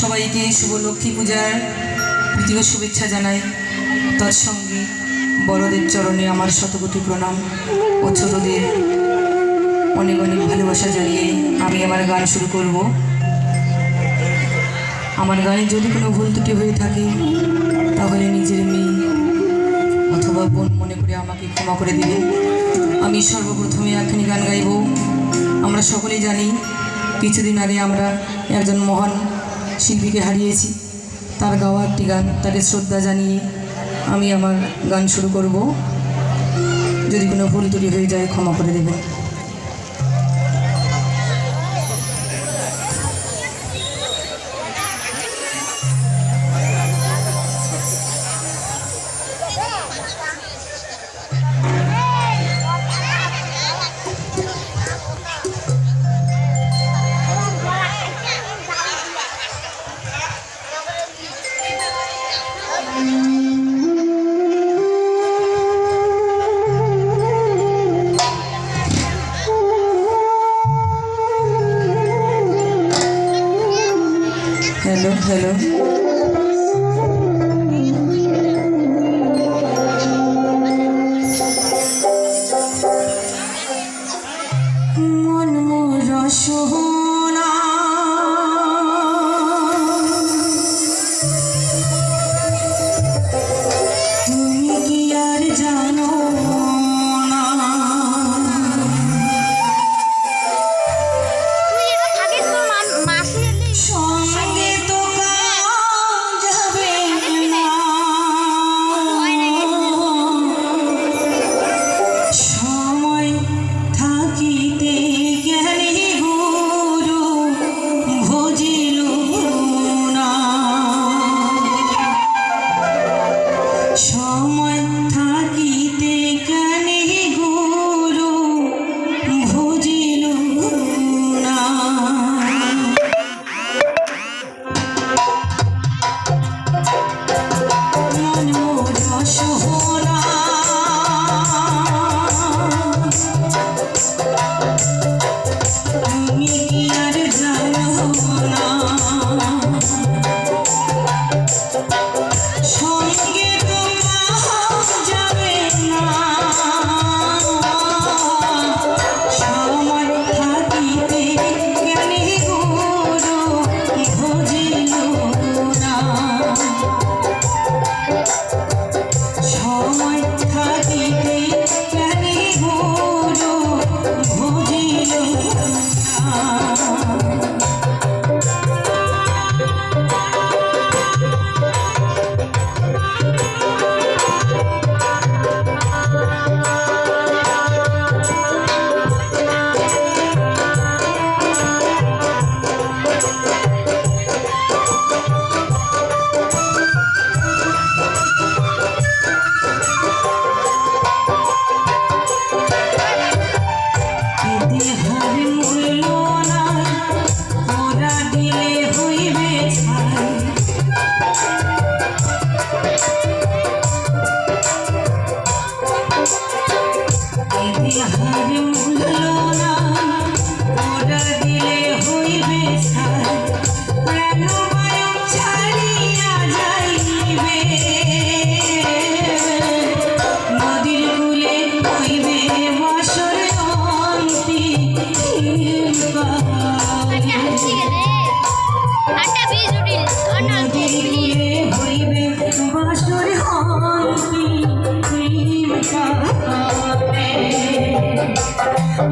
সবাইকে শুভ লক্ষ্মী পূজার প্রীতীয় শুভেচ্ছা জানাই। তৎসঙ্গে বড়দের চরণে আমার শতকোটি প্রণাম ও ছোটদের অনেক অনেক ভালোবাসা জানিয়ে আমি আমার গান শুরু করব। আমার গানে যদি কোনো ভুল ত্রুটি হয়ে থাকে, তাহলে নিজের মেয়ে অথবা বোন মনে করে আমাকে ক্ষমা করে দিবেন আমি সর্বপ্রথমে একখানি গান গাইব। আমরা সকলেই জানি, কিছুদিন আগে আমরা একজন মহান শিল্পীকে হারিয়েছি। তার গাওয়া একটি গান, তাকে শ্রদ্ধা জানিয়ে আমি আমার গান শুরু করব। যদি কোনো ভুল ত্রুটি হয়ে যায়, ক্ষমা করে দেবেন। hello.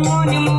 morning